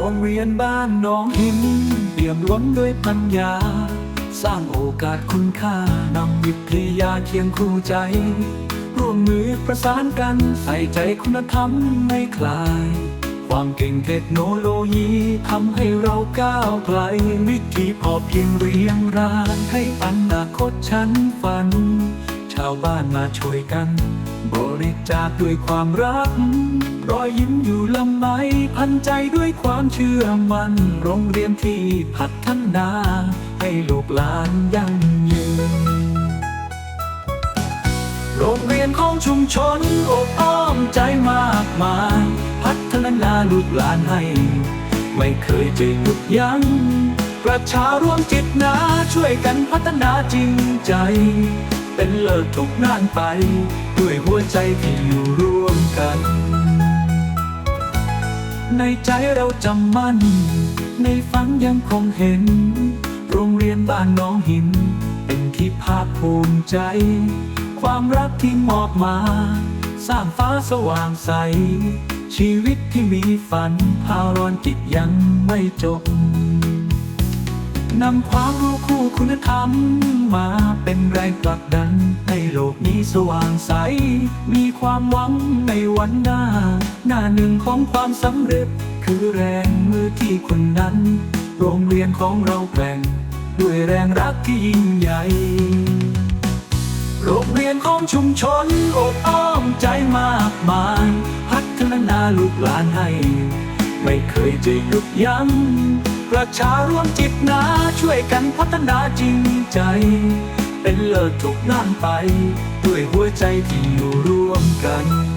รงเรียนบ้านน้องหินเปี่ยมล้นด้วยปัญญา สร้างโอกาสคุณค่านำวิทยาเคียงคู่ใจ ร่วมมือประสานกันใส่ใจคุณธรรมไม่คลาย ความเก่งเทคโนโลยีทำให้เราก้าวไกลวิธีพอเพียงเรียงรายให้อนาคตฉันฝันาวบ้านมาช่วยกัน บริจาคด้วยความรัก รอยยิ้มอยู่ลำไมพันใจด้วยความเชื่อมัน่นโรงเรียนที่พัฒนา ให้ลูกหลานยั่งยืน โรงเรียนของชุมชนอบอ้อมใจมากมาย พัฒนาลูกหลานให้ ไม่เคยจะหยุดยัง้งประชาร่วมจิตนาช่วยกันพัฒนาจริงใจ เป็นเลิศทุกงานไป ด้วยหัวใจที่อยู่ร่วมกัน ในใจเราจำมั่น ในฝันยังคงเห็น โรงเรียนบ้านน้องหิน เป็นที่ภาคภูมิใจ ความรักที่มอบมา สร้างฟ้าสว่างใส ชีวิตที่มีฝันพารอนจิตยังไม่จบนำความรู้คู่คุณธรรม มาเป็นแรงผลักดัน ให้โลกนี้สว่างใส มีความหวังในวันหน้า หน้าหนึ่งของความสำเร็จ คือแรงมือที่คนนั้น โรงเรียนของเราแกร่ง ด้วยแรงรักที่ยิ่งใหญ่ โรงเรียนของชุมชนอบอ้อมใจมากมาย พัฒนาลูกหลานให้ ไม่เคยจะหยุดยัง้ง ประชาร่วมจิตนาช่วยกันพัฒนาจริงใจ เป็นเลิศทุกด้านไป ด้วยหัวใจที่อยู่ร่วมกัน